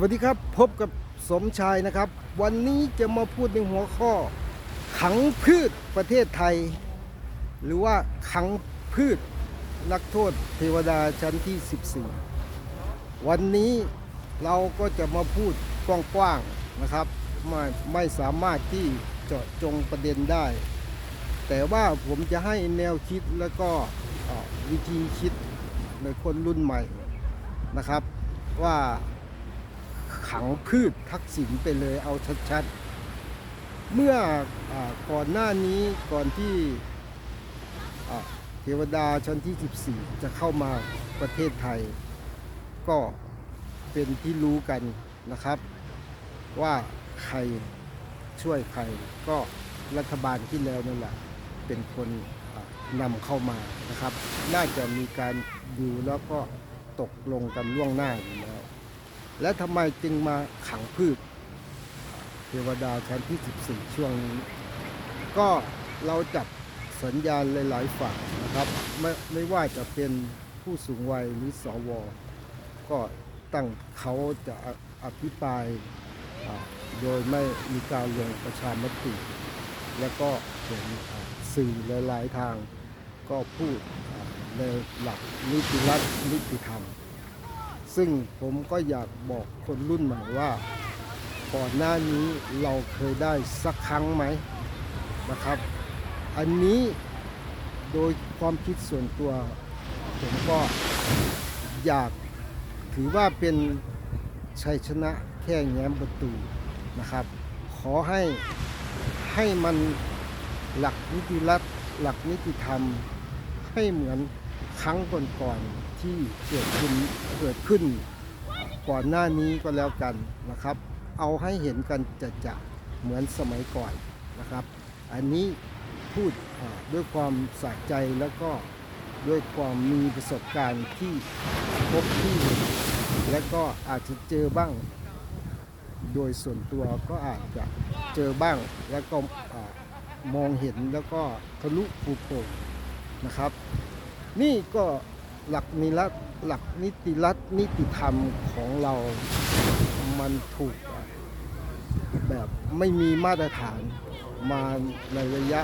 วัสดีครับพบกับสมชายนะครับ วันนี้จะมาพูดในหัวข้อ ขังพืชประเทศไทย หรือว่าขังพืชนักโทษเทวดาชั้นที่ 14 วันนี้เราก็จะมาพูดกว้างๆนะครับไม่ไม่สามารถที่เจาะจงประเด็นได้ แต่ว่าผมจะให้แนวคิดแล้วก็วิธีคิดในคนรุ่นใหม่นะครับว่า ขังพืชทักษิณไปเลยเอาชัดๆ เมื่ออก่อนหน้านี้ก่อนที่เทวดาชั้นที่ 14 จะเข้ามาประเทศไทย ก็เป็นที่รู้กันนะครับ ว่าใครช่วยใครก็รัฐบาลที่แล้วนั่นแหละเป็นคนนำเข้ามานะครับ น่าจะมีการดูแล้วก็ตกลงกันล่วงหน้าอยู่แล้ว และทำไมจึงมาขังพืช เทวดาชั้นที่ 14 ช่วงนี้ก็เราจับสัญญาณหลาย ๆ ฝ่ายนะครับไม่ไม่ว่าจะเป็นผู้สูงวัยหรือสว ก็ตั้งเขาจะออภิปรายโดยไม่มีการลงประชามติ แล้วก็เห็นสื่อหลาย ๆ ทางก็พูดในหลักนิติรัฐนิติธรรม ซึ่งผมก็อยากบอกคนรุ่นใหม่ว่า ก่อนหน้านี้เราเคยได้สักครั้งไหมนะครับ อันนี้โดยความคิดส่วนตัว ผมก็อยากถือว่าเป็นชัยชนะแค่แง้มประตูนะครับ ขอให้ให้มันหลักนิติรัฐหลักนิติธรรมให้เหมือนครั้งก่อนๆ ที่เกิดขึ้นเกิดขึ้น ก่อนหน้านี้ก็แล้วกันนะครับ เอาให้เห็นกันจะจะๆเหมือนสมัยก่อนนะครับ อันนี้พูดด้วยความสะใจแล้วก็ด้วยความมีประสบการณ์ที่พบที่เห็นและก็อาจจะเจอบ้าง โดยส่วนตัวก็อาจจะเจอบ้างแล้วก็อมองเห็นแล้วก็ทะลุปูโป่งนะครับ นี่ก็ หลักนิรัตหลักนิติรัฐนิติธรรมของเรา มันถูกแบบไม่มีมาตรฐานมาในระยะ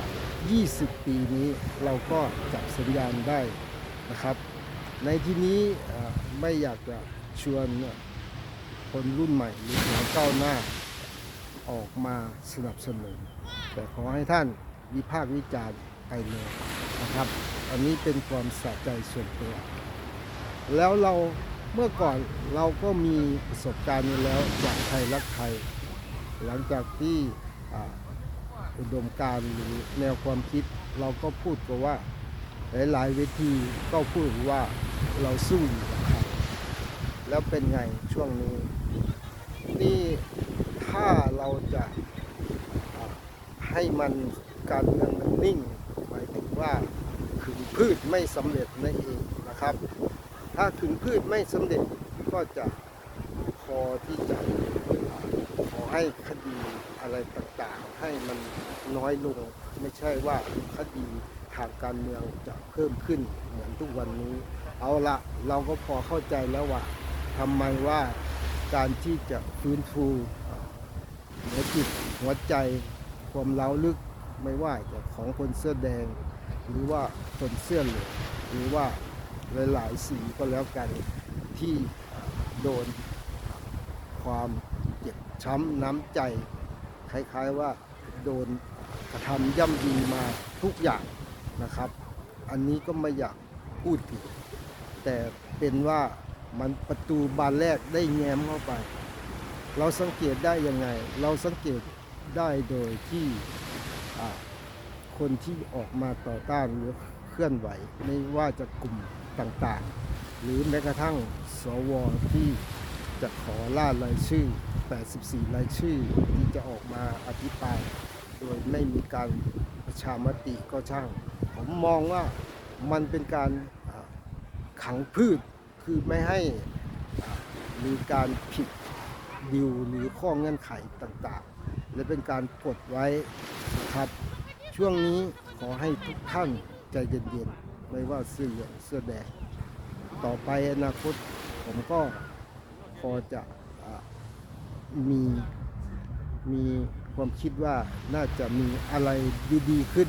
20 ปีนี้เราก็จับสัญญาณได้นะครับ ในที่นี้ไม่อยากจะชวนคนรุ่นใหม่หรือหัวก้าวหน้าออกมาสนับสนุน แต่ขอให้ท่านวิพากษ์วิจารณ์ไปเลยนะครับ อันนี้เป็นความสะใจส่วนตัว แล้วเราเมื่อก่อนเราก็มีประสบการณ์นี้แล้วจากไทยรักไทย หลังจากที่อุดมการหรือแนวความคิดเราก็พูดกันว่าหลายๆเวทีก็พูดว่าเราสู้อยู่กับใครแล้วเป็นไงช่วงนี้นี่ถ้าเราจะให้มันการเมืองมันนิ่งหมายถึงว่า พืชไม่สำเร็จนั่นเองนะครับ ถ้าขึงพืชไม่สำเร็จก็จะพอที่จะขอให้คดีอะไรต่างๆ ให้มันน้อยลง ไม่ใช่ว่าคดีทางการเมืองจะเพิ่มขึ้นเหมือนทุกวันนี้ เอาละเราก็พอเข้าใจแล้วว่าทำไมว่าการที่จะฟื้นฟูหัวจิตหัวใจความเล้าลึกไม่ว่าจะของคนเสื้อแดง หรือว่าคนเสื้อเหลืองหรือว่าหลายๆสีก็แล้วกันที่โดนความเจ็บช้ำน้ำใจ คล้ายๆว่าโดนกระทำย่ำยีมาทุกอย่างนะครับ อันนี้ก็ไม่อยากพูดถึงแต่เป็นว่ามันประตูบานแรกได้แง้มเข้าไป เราสังเกตได้ยังไง เราสังเกตได้โดยที่ คนที่ออกมาต่อต้านหรือเคลื่อนไหว ไม่ว่าจะกลุ่มต่างๆ หรือแม้กระทั่งสวที่จะขอล่ารายชื่อ 84 รายชื่อที่จะออกมาอภิปราย โดยไม่มีการประชามติก็ช่าง ผมมองว่ามันเป็นการขังพืชคือไม่ให้มีการผิดดิวหรือข้อเงื่อนไขต่างๆ และเป็นการกดไว้นะครับ ช่วงนี้ขอให้ทุกท่านใจเย็นๆ ไม่ว่าเสื้อเหลืองเสื้อแดง ต่อไปอนาคตผมก็พอจะอ่ามีมีความคิดว่าน่าจะมีอะไรดีๆขึ้น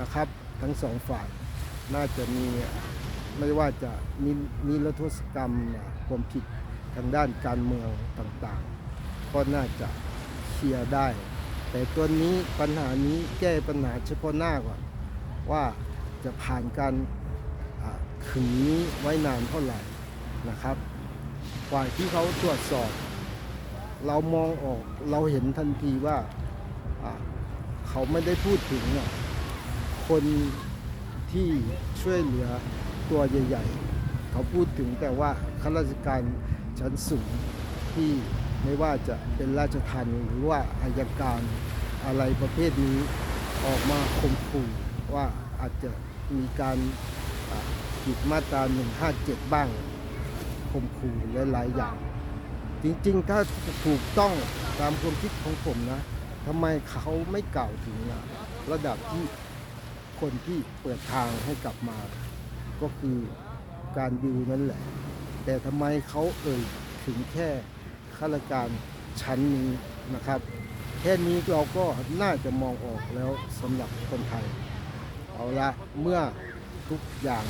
นะครับ ทั้งสองฝ่าย น่าจะมีไม่ว่าจะนินิรโทษกรรมความผิดทางด้านการเมืองต่างๆ ก็น่าจะเคลียร์ได้ แต่ตัวนี้ปัญหานี้แก้ปัญหาเฉพาะหน้าก่อนว่าจะผ่านการขึงนี้ไว้นานเท่าไหร่นะครับฝ่ายที่เขาตรวจสอบ เรามองออกเราเห็นทันทีว่าเขาไม่ได้พูดถึงคนที่ช่วยเหลือตัวใหญ่ ๆ เขาพูดถึงแต่ว่าข้าราชการชั้นสูงที่ ไม่ว่าจะเป็นราชทัณฑ์หรือว่าอายการอะไรประเภทนี้ออกมาข่มขู่ว่าอาจจะมีการผิดมาตรา 157 บ้างข่มขู่หลายๆอย่าง จริงๆ ถ้าถูกต้องตามความคิดของผมนะทำไมเขาไม่กล่าวถึงอะระดับที่คนที่เปิดทางให้กลับมา ก็คือการดิวนั่นแหละ แต่ทำไมเขาเอ่ยถึงแค่ ข้าราชการชั้นนี้นะครับแค่นี้เราก็น่าจะมองออกแล้วสำหรับคนไทย เอาละเมื่อทุกอย่าง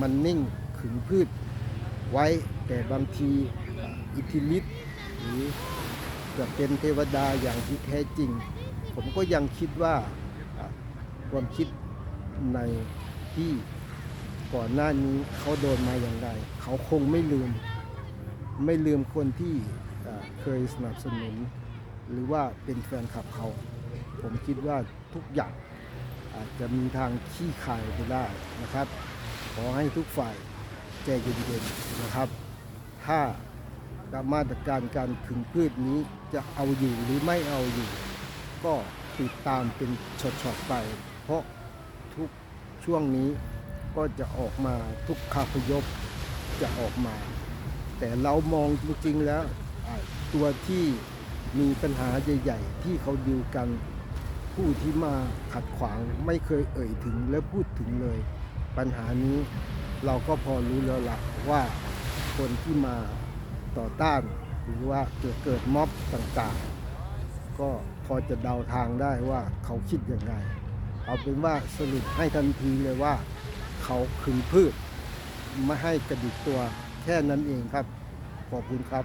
มันนิ่งขึงพืชไว้แต่บางทีอิทธิฤทธิ์หรือจะเป็นเทวดาอย่างที่แท้จริง ผมก็ยังคิดว่าความคิดในที่ก่อนหน้านี้เขาโดนมาอย่างไร เขาคงไม่ลืม ไม่ลืมคนที่ เคยสนับสนุน หรือว่าเป็นแฟนคลับเขา ผมคิดว่าทุกอย่างอาจจะมีทางขี้คายไปได้นะครับ ขอให้ทุกฝ่ายใจเย็นๆนะครับ ถ้ามาตรการการขึงพืชนี้จะเอาอยู่หรือไม่เอาอยู่ ก็ติดตามเป็นช็อตๆไป เพราะทุกช่วงนี้ก็จะออกมาทุกคาพยพจะออกมา แต่เรามองจริงๆแล้ว ตัวที่มีปัญหาใหญ่ๆที่เขาดิวกันผู้ที่มาขัดขวางไม่เคยเอ่ยถึงและพูดถึงเลย ปัญหานี้เราก็พอรู้แล้วละว่าคนที่มาต่อต้าน หรือว่าเกิดเกิดม็อบต่างๆ ก็พอจะเดาทางได้ว่าเขาคิดยังไง เอาเป็นว่าสรุปให้ทันทีเลยว่า เขาขึงพืชไม่ให้กระดิกตัวแค่นั้นเองครับ ขอบคุณครับ